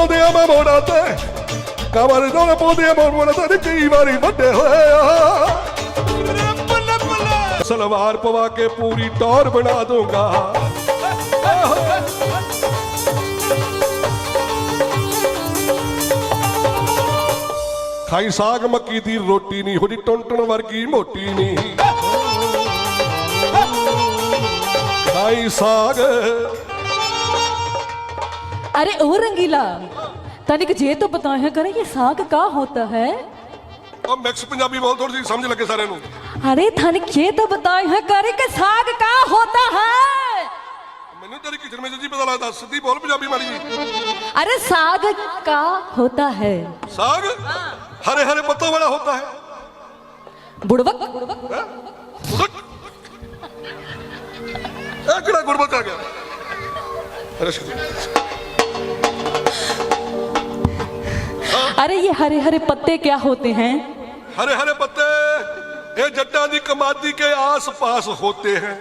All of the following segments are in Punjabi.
ਪਾਉਂਦੇ ਆ ਮੈਂ ਮੋੜਾ ਤੇ। ਕਮਰ ਰੋਲ ਪਾਉਂਦੇ ਆ ਮੈਂ ਮੋੜਾ ਤੇ। ਕਈ ਵਾਰੀ ਵੱਡੇ ਹੋਏ ਸਲਵਾਰ ਪਵਾ ਕੇ ਪੂਰੀ ਟੌਰ ਬਣਾ ਦੂੰਗਾ ਖਾਈ ਸਾਗ ਮੱਕੀ ਦੀ ਰੋਟੀ ਨਹੀਂ ਹੋਦੀ ਟੁੰਟਣ ਵਰਗੀ ਮੋਟੀ ਨਹੀਂ। ਖਾਈ ਸਾਗ अरे ओ रंगीला तनिक ये तो बताया करें ये साग का होता है ਉਹ ਮਿਕਸ ਪੰਜਾਬੀ ਬੋਲ ਥੋੜੀ ਜਿਹੀ ਸਮਝ ਲੱਗੇ ਸਾਰਿਆਂ ਨੂੰ अरे तनिक ये तो बताया करें कि साग का होता है ਮੈਨੂੰ ਤੇਰੀ ਕਿਚਨ ਵਿੱਚ ਜੀ ਪਤਾ ਲੱਗਦਾ ਸਿੱਧੀ ਬੋਲ ਪੰਜਾਬੀ ਮਾੜੀ ਜੀ अरे साग का होता है साग हरे हरे पत्तों वाला होता है बुड़वक उधर। ए, किड़ा गुड़बत आ गया अरे शुक्र। अरे ये हरे हरे पत्ते क्या होते हैं हरे हरे पत्ते ये जट्टा दी कमादी के आस पास होते हैं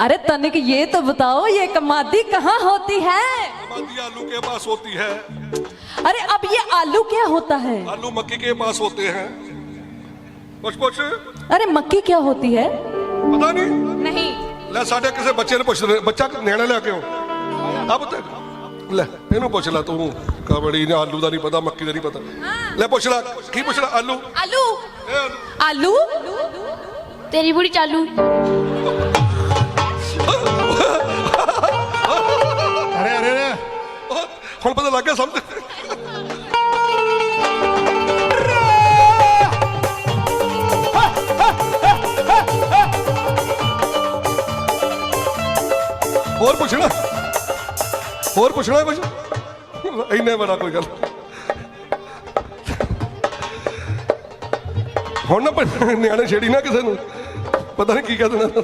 अरे तनिक ये तो बताओ ये कमादी कहाँ होती है कमादी आलू के पास होती है अरे अब ये आलू क्या होता है आलू मक्की के पास होते हैं कुछ कुछ अरे मक्की क्या होती है पता नहीं नहीं ले साढ़े किसे बच्चे ने पूछ बच्चा नैना ले के हो अब तक ਲੈ ਇਹਨੂੰ ਪੁੱਛ ਲੈ ਤੂੰ ਕਬੜੀ ਨੇ ਆਲੂ ਦਾ ਨਹੀਂ ਪਤਾ ਮੱਕੀ ਦਾ ਨਹੀਂ ਪਤਾ। ਲੈ ਪੁੱਛ ਲੈ ਕੀ ਪੁੱਛਣਾ ਆਲੂ? ਆਲੂ? ਆਲੂ। ਤੇਰੀ ਬੁੜੀ ਚਾਲੂ। ਅਰੇ ਅਰੇ ਅਰੇ। ਹੁਣ ਪਤਾ ਲੱਗ ਗਿਆ ਸਮਝ। ਹੋਰ ਪੁੱਛਣਾ ਹੋਰ ਪੁੱਛਣਾ ਕੁਝ ਇੰਨੇ ਬੜਾ ਕੋਈ ਗੱਲ। ਹੁਣ ਨਾ ਨਿਆਣੇ ਛੇੜੀ ਨਾ ਕਿਸੇ ਨੂੰ। ਪਤਾ ਨਹੀਂ ਕੀ ਕਹਿ ਦੇਣਾ।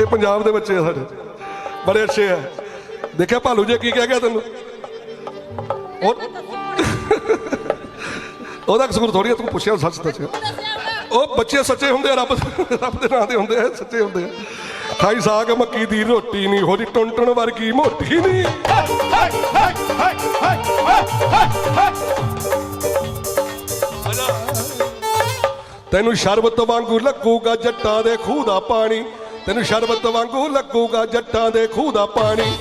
ਇਹ ਪੰਜਾਬ ਦੇ ਬੱਚੇ ਆ ਸਾਡੇ। ਬੜੇ ਅੱਛੇ ਆ। ਦੇਖਿਆ ਭਾਲੂ ਜੀ ਕੀ ਕਹਿ ਗਿਆ ਤੈਨੂੰ? ਉਹਦਾ ਕਸੂਰ ਥੋੜੀ ਤੂੰ ਪੁੱਛਿਆ ਸੱਚ ਦੱਸਿਆ। ਉਹ ਬੱਚੇ ਸੱਚੇ ਹੁੰਦੇ ਆ, ਰੱਬ ਰੱਬ ਦੇ ਨਾਂ ਦੇ ਹੁੰਦੇ ਆ, ਸੱਚੇ ਹੁੰਦੇ ਆ। ਖਾਈ ਸਾਗ, ਮੱਕੀ ਦੀ ਰੋਟੀ ਨਹੀਂ ਹੋਦੀ ਟੁੰਟਣ ਵਰਗੀ ਮੋਟੀ ਨਹੀਂ ਤੈਨੂੰ ਸ਼ਰਬਤ ਵਾਂਗੂ ਲੱਗੂਗਾ ਜੱਟਾਂ ਦੇ ਖੂਹ ਦਾ ਪਾਣੀ। ਤੈਨੂੰ ਸ਼ਰਬਤ ਵਾਂਗੂ ਲੱਗੂਗਾ ਜੱਟਾਂ ਦੇ ਖੂਹ ਦਾ ਪਾਣੀ।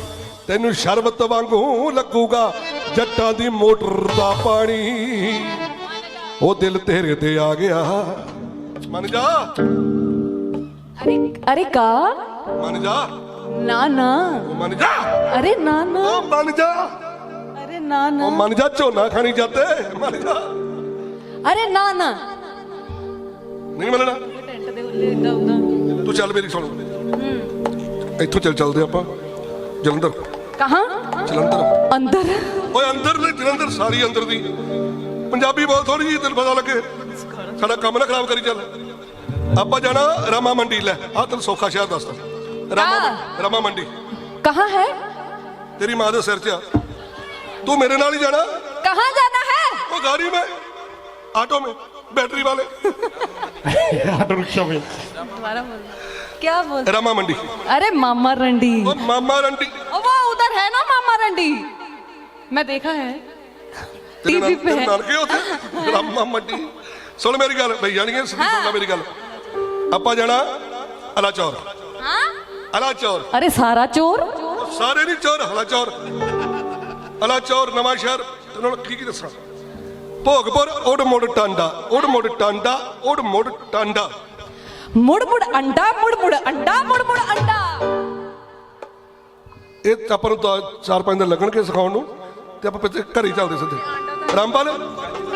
ਤੈਨੂੰ ਸ਼ਰਬਤ ਵਾਂਗੂ ਲੱਗੂਗਾ ਜੱਟਾਂ ਦੀ ਮੋਟਰ ਦਾ ਪਾਣੀ। ਉਹ ਦਿਲ ਤੇਰੇ ਤੇ ਆ ਗਿਆ। ਮੰਨ ਜਾ। अरे अरे का ਮੰਨ ਜਾ ना ना ਉਹ ਮੰਨ ਜਾ अरे ना ना ਉਹ ਮੰਨ ਜਾ अरे ना ना ਉਹ ਮੰਨ ਜਾ ਝੋਨਾ ਖਾਣੀ ਜਾਂਦੇ ਮੰਨ ਜਾ अरे ना ना ਨਹੀਂ ਮੰਨਣਾ ਤੂੰ ਚੱਲ ਮੇਰੀ ਸੁਣ ਇੱਥੋਂ ਚੱਲ ਚੱਲਦੇ ਆਪਾਂ ਜਲੰਧਰ कहाँ ਜਲੰਧਰ अंदर ਓਏ ਅੰਦਰ ਦੇ ਜਲੰਧਰ ਸਾਰੀ ਅੰਦਰ ਦੀ ਪੰਜਾਬੀ ਬਹੁਤ ਥੋੜੀ ਜਿਹੀ ਤੈਨੂੰ ਪਤਾ ਲੱਗੇ ਸਾਡਾ ਕੰਮ ਨਾ ਖਰਾਬ ਕਰੀ ਚੱਲ अब्बा जाना रमा मंडी ले। हाँ तेन सौखा शहर दस रमा हाँ। रमा मंडी। कहाँ है? तेरी माँ के सिर च। तू मेरे नाल ही जाना। कहाँ जाना है? वो गाड़ी में। ऑटो में। बैटरी वाले। ऑटो रिक्शा में। क्या बोल? रमा मंडी। अरे मामा रंडी। वो मामा रंडी। वो उधर है ना मामा रंडी? मैं देखा है। टीवी पे है। नानके होते रमा मंडी। सुन मेरी गल भैया नहीं सुन हाँ। मेरी गल। ਆਪਾਂ ਜਾਣਾ ਅਲਾਚੌਰ ਹਾਂ? ਅਲਾਚੌਰ ਅਰੇ ਸਾਰਾ ਚੋਰ? ਸਾਰੇ ਨਹੀਂ ਚੋਰ ਅਲਾਚੌਰ ਅਲਾਚੌਰ ਨਵਾਂ ਸ਼ਹਿਰ। ਤੁਹਾਨੂੰ ਕੀ ਕੀ ਦੱਸਾਂ? ਭੋਗਪੁਰ ਉੜ ਮੁੜ ਟਾਂਡਾ। ਉੜ ਮੁੜ ਟਾਂਡਾ ਉੜ ਮੁੜ ਟਾਂਡਾ। ਮੁੜ ਮੁੜ ਅੰਡਾ ਮੁੜ ਮੁੜ ਅੰਡਾ ਮੁੜ ਮੁੜ ਅੰਡਾ। ਇਹ ਆਪਾਂ ਨੂੰ ਤਾਂ ਚਾਰ ਪੰਜ ਦਿਨ ਲੱਗਣਗੇ ਸਿਖਾਉਣ ਨੂੰ ਤੇ ਆਪਾਂ ਪਿੱਛੇ ਘਰੇ ਚੱਲਦੇ ਸਿੱਧੇ। ਰਾਮਪਾਲ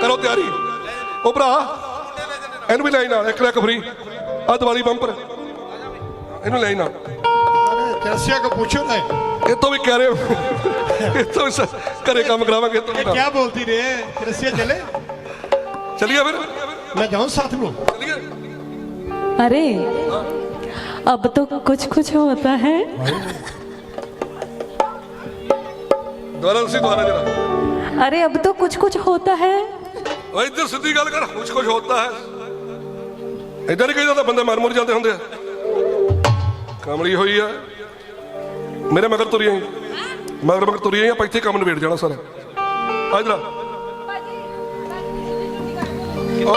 ਕਰੋ ਤਿਆਰੀ। ਉਹ ਭਰਾ ਇਹਨੂੰ ਵੀ ਲਾਈਨ ਨਾਲ ਇੱਕ ਲੱਖ ਫਰੀ ਆ ਦੀਵਾਲੀ ਬੰਪਰ ਇਹਨੂੰ ਲੈ ਨਾਲ ਰਸਿਆ ਕੋ ਪੁੱਛੋ ਨਾ ਇਹ ਤੋਂ ਵੀ ਕਹਿ ਰਹੇ ਹੋ ਇਹ ਤੋਂ ਵੀ ਸ- ਘਰੇ ਕੰਮ ਕਰਾਵਾਂਗੇ ਇਹ ਤੋਂ ਵੀ क्या बोलती रे रसिया चले ਚਲਿਏ ਫਿਰ मैं जाऊं साथ में ਚਲਿਏ अरे अब तो कुछ कुछ होता है ਦੁਬਾਰਾ ਤੁਸੀਂ ਦੁਬਾਰਾ ਜਰਾ अरे अब तो कुछ कुछ होता है ਓਏ ਇੱਧਰ ਸਿੱਧੀ ਗੱਲ ਕਰ ਕੁਛ ਕੁਛ ਹੁੰਦਾ ਹੈ ਇਧਰ ਨਹੀਂ ਕਹਿੰਦਾ ਤਾਂ ਬੰਦੇ ਮਰ ਮੁਰ ਜਾਂਦੇ ਹੁੰਦੇ ਆ। ਕਮਲੀ ਹੋਈ ਆ। ਮੇਰੇ ਮਗਰ ਤੁਰੀ ਆਈ। ਮਗਰ ਮਗਰ ਤੁਰੀ ਆਈ ਆਈਆਂ ਇੱਥੇ ਕੰਮ ਨਿਬੇੜ ਜਾਣਾ ਸਾਰਾ। ਆ ਇਧਰ ਓ।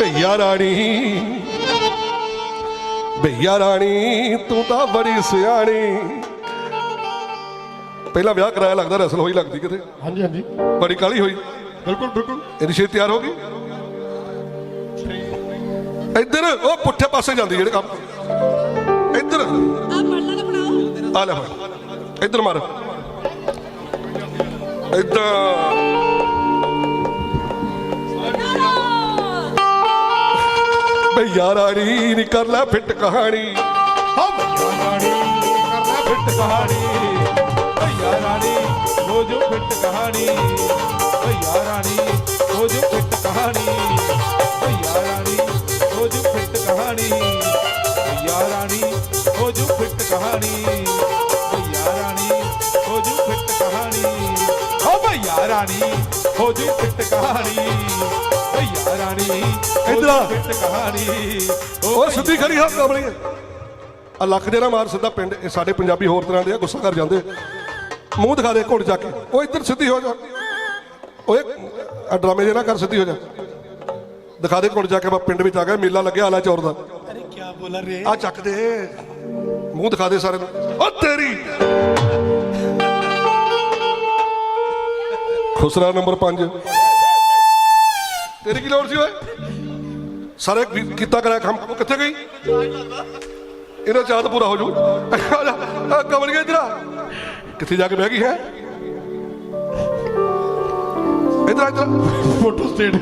ਭਈਆ ਰਾਣੀ ਭਈਆ ਰਾਣੀ, ਤੂੰ ਤਾਂ ਬੜੀ ਸਿਆਣੀ। ਪਹਿਲਾਂ ਵਿਆਹ ਕਰਾਇਆ ਲੱਗਦਾ ਰਸਲ ਹੋਈ ਲੱਗਦੀ ਕਿਤੇ? ਹਾਂਜੀ ਹਾਂਜੀ। ਬੜੀ ਕਾਲੀ ਹੋਈ। ਬਿਲਕੁਲ ਬਿਲਕੁਲ। ਇਹਦੀ ਛੇ ਤਿਆਰ ਹੋ ਗਈ? ਇੱਧਰ ਉਹ ਪੁੱਠੇ ਪਾਸੇ ਜਾਂਦੀ ਜਿਹੜੇ ਕੰਮ ਇੱਧਰ। ਆ ਲੈ ਫੜ। ਇੱਧਰ ਮਾਰ। ਇੱਧਰ। ਭਈਆ ਰਾਣੀ ਨੀ ਕਰ ਲੈ ਫਿੱਟ ਕਹਾਣੀ। ਹਾਂ ਰਾਣੀ ਕਰਨਾ ਫਿੱਟ ਕਹਾਣੀ। ਭਈਆ ਰਾਣੀ ਹੋ ਜੋ ਫਿੱਟ ਕਹਾਣੀ। ਭਈਆ ਰਾਣੀ ਹੋ ਜੋ ਫਿੱਟ ਕਹਾਣੀ। ਭਈਆ ਰਾਣੀ ਹੋ ਜੋ ਫਿੱਟ ਕਹਾਣੀ। ਭਈਆ ਰਾਣੀ ਹੋ ਜੋ ਫਿੱਟ ਕਹਾਣੀ। ਭਈਆ ਰਾਣੀ ਹੋ ਜੋ ਫਿੱਟ ਕਹਾਣੀ। ਹੋ ਭਈਆ ਰਾਣੀ ਹੋ ਜੋ ਫਿੱਟ ਕਹਾਣੀ। ਭਈਆ ਰਾਣੀ ਇੱਧਰ ਆ। ਫਿੱਟ ਕਹਾਣੀ। ਉਹ ਸਿੱਧੀ ਖੜੀ ਹਾਂ ਕਮਲੀ ਆ ਲੱਖ ਦੇ ਨਾ ਮਾਰ ਸਿੱਧਾ ਪਿੰਡ ਇਹ ਸਾਡੇ ਪੰਜਾਬੀ ਹੋਰ ਤਰ੍ਹਾਂ ਦੇ ਆ ਗੁੱਸਾ ਕਰ ਜਾਂਦੇ ਮੂੰਹ ਦਿਖਾ ਦੇ ਘੁੱਟ ਜਾ ਕੇ। ਉਹ ਇੱਧਰ ਸਿੱਧੀ ਹੋ ਜਾ। ਓਏ ਆ ਡਰਾਮੇ ਜੇ ਨਾ ਕਰ ਸਿੱਧੀ ਹੋ ਜਾ। ਦਿਖਾ ਦੇ ਘੁੱਟ ਜਾ ਕੇ ਮੈਂ ਪਿੰਡ ਵਿੱਚ ਆ ਗਿਆ ਮੇਲਾ ਲੱਗਿਆ ਆਲਾ ਚੌਰ ਦਾ। ਅਰੇ ਕੀ ਬੋਲ ਰਹੇ ਆ ਚੱਕ ਦੇ। ਮੂੰਹ ਦਿਖਾ ਦੇ ਸਾਰੇ ਨੂੰ। ਓ ਤੇਰੀ! ਖੁਸਰਾ ਨੰਬਰ 5 ਤੇਰੀ ਕੀ ਲੋੜ ਸੀ ਓਏ? ਸਾਰੇ ਕੀਤਾ ਕਰਾਇਆ ਕੰਮ। ਉਹ ਕਿੱਥੇ ਗਈ? ਇਹਦਾ ਚਾਹ ਤਾਂ ਪੂਰਾ ਹੋ ਜੂ। ਆ ਕਮਲ ਗਿਆ ਇਧਰ ਕਿੱਥੇ ਜਾ ਕੇ ਬਹਿ ਗਈ ਹੈ ਇਧਰ ਇਧਰ ਫੋਟੋ ਸਟੇਟ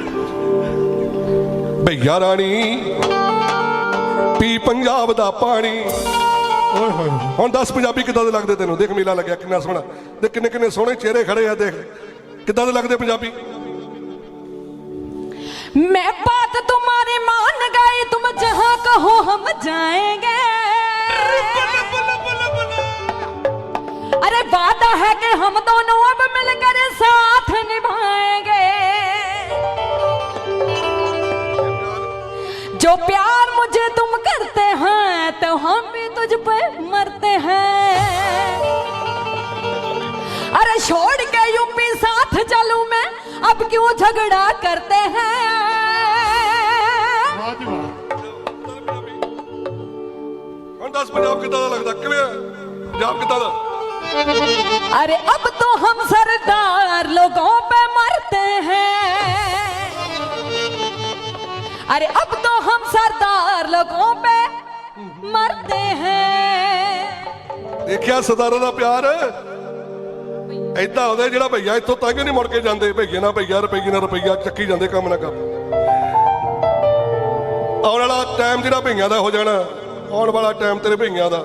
ਭਈਆ ਰਾਣੀ ਪੀ ਪੰਜਾਬ ਦਾ ਪਾਣੀ ਓਏ ਹੋਏ ਹੋਏ। ਹੁਣ 10 ਪੰਜਾਬੀ ਕਿੱਦਾਂ ਦੇ ਲੱਗਦੇ ਤੈਨੂੰ ਦੇਖ ਮੇਲਾ ਲੱਗਿਆ ਕਿੰਨਾ ਸੋਹਣਾ ਤੇ ਕਿੰਨੇ ਕਿੰਨੇ ਸੋਹਣੇ ਚਿਹਰੇ ਖੜੇ ਆ ਦੇਖ ਕਿੱਦਾਂ ਦੇ ਲੱਗਦੇ ਪੰਜਾਬੀ मैं बात तुम्हारी मान गई तुम जहां कहो हम जाएंगे अरे वादा है कि हम दोनों अब मिलकर साथ निभाएंगे जो प्यार मुझे तुम करते हैं तो हम भी तुझ पे मरते हैं अरे छोड़ के यूपी साथ चलूं मैं अब क्यों झगड़ा करते हैं ਵਾਹ ਜੀ ਵਾਹ ਹੁਣ 10 ਪੰਜਾਬ ਕਿੱਦਾਂ ਦਾ ਲੱਗਦਾ ਕਿਵੇਂ ਆ? ਪੰਜਾਬ ਕਿੱਦਾਂ ਦਾ अरे अब तो हम सरदार लोगों पे मरते हैं अरे अब तो हम सरदार लोगों पे मरते हैं ਦੇਖਿਆ ਸਰਦਾਰਾਂ ਦਾ ਪਿਆਰ ਐਦਾਂ ਹੁੰਦਾ ਜਿਹੜਾ ਭਈਆ ਇੱਥੋਂ ਤੱਕ ਨਹੀਂ ਮੁੜ ਕੇ ਜਾਂਦੇ ਭਈਏ ਨਾਲ ਭਈਆ ਰੁਪਈਏ ਨਾਲ ਰੁਪਈਆ ਚੱਕੀ ਜਾਂਦੇ ਕੰਮ ਨਾ ਕੰਮ ਆਉਣ ਵਾਲਾ ਟਾਈਮ ਜਿਹੜਾ ਭਈਆਂ ਦਾ ਹੋ ਜਾਣਾ ਆਉਣ ਵਾਲਾ ਟਾਈਮ ਤੇਰੇ ਭਈਆਂ ਦਾ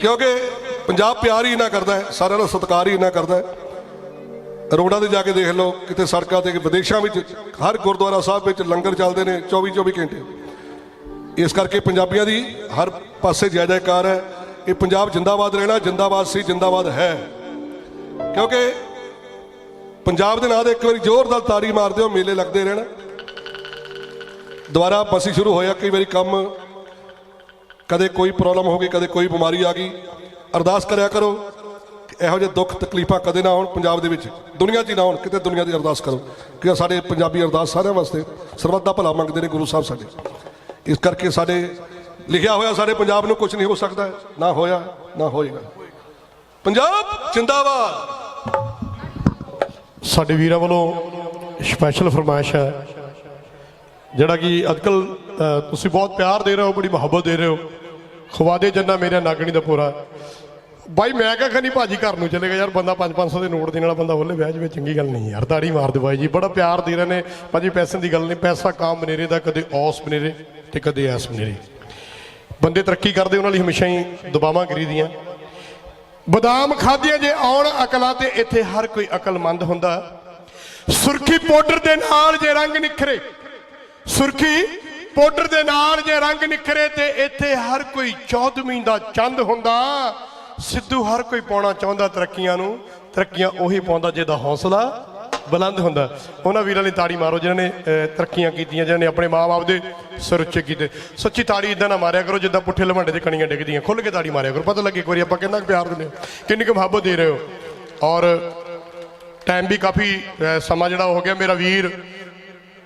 ਕਿਉਂਕਿ ਪੰਜਾਬ ਪਿਆਰ ਹੀ ਇੰਨਾ ਕਰਦਾ ਹੈ, ਸਾਰਿਆਂ ਦਾ ਸਤਿਕਾਰ ਹੀ ਇੰਨਾ ਕਰਦਾ ਹੈ। ਰੋਡਾਂ ਤੇ ਜਾ ਕੇ ਦੇਖ ਲਓ, ਕਿਤੇ ਸੜਕਾਂ ਤੇ, ਵਿਦੇਸ਼ਾਂ ਵਿੱਚ, ਹਰ ਗੁਰਦੁਆਰਾ ਸਾਹਿਬ ਵਿੱਚ ਲੰਗਰ ਚੱਲਦੇ ਨੇ 24 24 ਘੰਟੇ। ਇਸ ਕਰਕੇ ਪੰਜਾਬੀਆਂ ਦੀ ਹਰ ਪਾਸੇ ਜੈ ਜੈਕਾਰ ਹੈ। ਇਹ ਪੰਜਾਬ ਜਿੰਦਾਬਾਦ ਰਹਿਣਾ, ਜਿੰਦਾਬਾਦ ਸੀ, ਜਿੰਦਾਬਾਦ ਹੈ। ਕਿਉਂਕਿ ਪੰਜਾਬ ਦੇ ਨਾਂ ਦੇ ਇੱਕ ਵਾਰੀ ਜ਼ੋਰਦਾਰ ਤਾੜੀ ਮਾਰਦੇ ਹੋ ਮੇਲੇ ਲੱਗਦੇ ਰਹਿਣ। ਦੁਬਾਰਾ ਬਸੀ ਸ਼ੁਰੂ ਹੋਇਆ, ਕਈ ਵਾਰੀ ਕੰਮ ਕਦੇ ਕੋਈ ਪ੍ਰੋਬਲਮ ਹੋ ਗਈ, ਕਦੇ ਕੋਈ ਬਿਮਾਰੀ ਆ ਗਈ। ਅਰਦਾਸ ਕਰਿਆ ਕਰੋ ਕਿ ਇਹੋ ਜਿਹੇ ਦੁੱਖ ਤਕਲੀਫਾਂ ਕਦੇ ਨਾ ਹੋਣ ਪੰਜਾਬ ਦੇ ਵਿੱਚ। ਦੁਨੀਆ 'ਚ ਨਾ ਹੋਣ ਕਿਤੇ ਦੁਨੀਆ ਦੀ ਅਰਦਾਸ ਕਰੋ ਕਿ ਸਾਡੇ ਪੰਜਾਬੀ ਅਰਦਾਸ ਸਾਰਿਆਂ ਵਾਸਤੇ ਸਰਬੱਤ ਦਾ ਭਲਾ ਮੰਗਦੇ ਨੇ ਗੁਰੂ ਸਾਹਿਬ ਸਾਡੇ। ਇਸ ਕਰਕੇ ਸਾਡੇ ਲਿਖਿਆ ਹੋਇਆ ਸਾਡੇ ਪੰਜਾਬ ਨੂੰ ਕੁਝ ਨਹੀਂ ਹੋ ਸਕਦਾ, ਨਾ ਹੋਇਆ, ਨਾ ਹੋਏਗਾ। ਪੰਜਾਬ ਜਿੰਦਾਬਾਦ। ਸਾਡੇ ਵੀਰਾਂ ਵੱਲੋਂ ਸਪੈਸ਼ਲ ਫਰਮਾਇਸ਼ ਹੈ ਜਿਹੜਾ ਕਿ ਅੱਜਕੱਲ ਤੁਸੀਂ ਬਹੁਤ ਪਿਆਰ ਦੇ ਰਹੇ ਹੋ, ਬੜੀ ਮੁਹੱਬਤ ਦੇ ਰਹੇ ਹੋ। ਖਵਾਦੇ ਜੰਨਾ ਮੇਰਾ ਨਾਗਣੀ ਦਾ ਪੂਰਾ। ਬਾਈ, ਮੈਂ ਕਿਹਾ ਖਨੀ ਭਾਜੀ ਘਰ ਨੂੰ ਚਲੇਗਾ ਯਾਰ ਬੰਦਾ 5-500 ਦੇ ਨੋਟ ਦੇਣ ਵਾਲਾ ਬੰਦਾ ਬੋਲੇ, ਵਿਆਹ ਵਿੱਚ ਚੰਗੀ ਗੱਲ ਨਹੀਂ ਯਾਰ, ਦਾੜੀ ਮਾਰ ਦੇ ਬਾਈ ਜੀ। ਬੜਾ ਪਿਆਰ ਦੇ ਰਹੇ ਨੇ। ਭਾਜੀ ਪੈਸੇ ਦੀ ਗੱਲ ਨਹੀਂ, ਪੈਸਾ ਕਾਮ ਬਨੇਰੇ ਦਾ, ਕਦੇ ਔਸ ਬਨੇਰੇ ਤੇ ਕਦੇ ਐਸ ਬਨੇਰੇ। ਬੰਦੇ ਤਰੱਕੀ ਕਰਦੇ, ਉਹਨਾਂ ਲਈ ਹਮੇਸ਼ਾ ਹੀ ਦਬਾਵਾਂ ਦੁਆਵਾਂ ਕਰੀਦੀਆਂ ਬਦਾਮ ਖਾਧੀਆਂ ਜੇ ਆਉਣ ਅਕਲਾਂ ਤੇ, ਇੱਥੇ ਹਰ ਕੋਈ ਅਕਲਮੰਦ ਹੁੰਦਾ। ਸੁਰਖੀ ਪਾਊਡਰ ਦੇ ਨਾਲ ਜੇ ਰੰਗ ਨਿਖਰੇ। ਸੁਰਖੀ ਪਾਊਡਰ ਦੇ ਨਾਲ ਜੇ ਰੰਗ ਨਿਖਰੇ ਤੇ ਇੱਥੇ ਹਰ ਕੋਈ ਚੌਦਵੀਂ ਦਾ ਚੰਦ ਹੁੰਦਾ। ਸਿੱਧੂ ਹਰ ਕੋਈ ਪਾਉਣਾ ਚਾਹੁੰਦਾ ਤਰੱਕੀਆਂ ਨੂੰ। ਤਰੱਕੀਆਂ ਉਹੀ ਪਾਉਂਦਾ ਜਿਹਦਾ ਹੌਸਲਾ ਬੁਲੰਦ ਹੁੰਦਾ। ਉਹਨਾਂ ਵੀਰਾਂ ਲਈ ਤਾੜੀ ਮਾਰੋ, ਜਿਨ੍ਹਾਂ ਨੇ ਤਰੱਕੀਆਂ ਕੀਤੀਆਂ, ਜਿਨ੍ਹਾਂ ਨੇ ਆਪਣੇ ਮਾਂ-ਬਾਪ ਦੇ ਸਿਰ ਉੱਚੇ ਕੀਤੇ। ਸੱਚੀ ਤਾੜੀ ਇਦਾਂ ਨਾ ਮਾਰਿਆ ਕਰੋ, ਜਿੱਦਾਂ ਪੁੱਠੇ ਲਵਾਂਡੇ ਤੇ ਕਣੀਆਂ ਡਿੱਗਦੀਆਂ। ਖੁੱਲ ਕੇ ਤਾੜੀ ਮਾਰਿਆ ਕਰੋ। ਪਤਾ ਲੱਗੇ ਇੱਕ ਵਾਰੀ ਆਪਾਂ ਕਿੰਨਾ ਕੁ ਪਿਆਰ ਦਿੰਦੇ ਹਾਂ। ਕਿੰਨੀ ਕੁ ਮੁਹੱਬਤ ਦੇ ਰਹੇ ਹੋ। ਔਰ ਟਾਈਮ ਵੀ ਕਾਫੀ ਸਮਾਂ ਜਿਹੜਾ ਹੋ ਗਿਆ। ਮੇਰਾ ਵੀਰ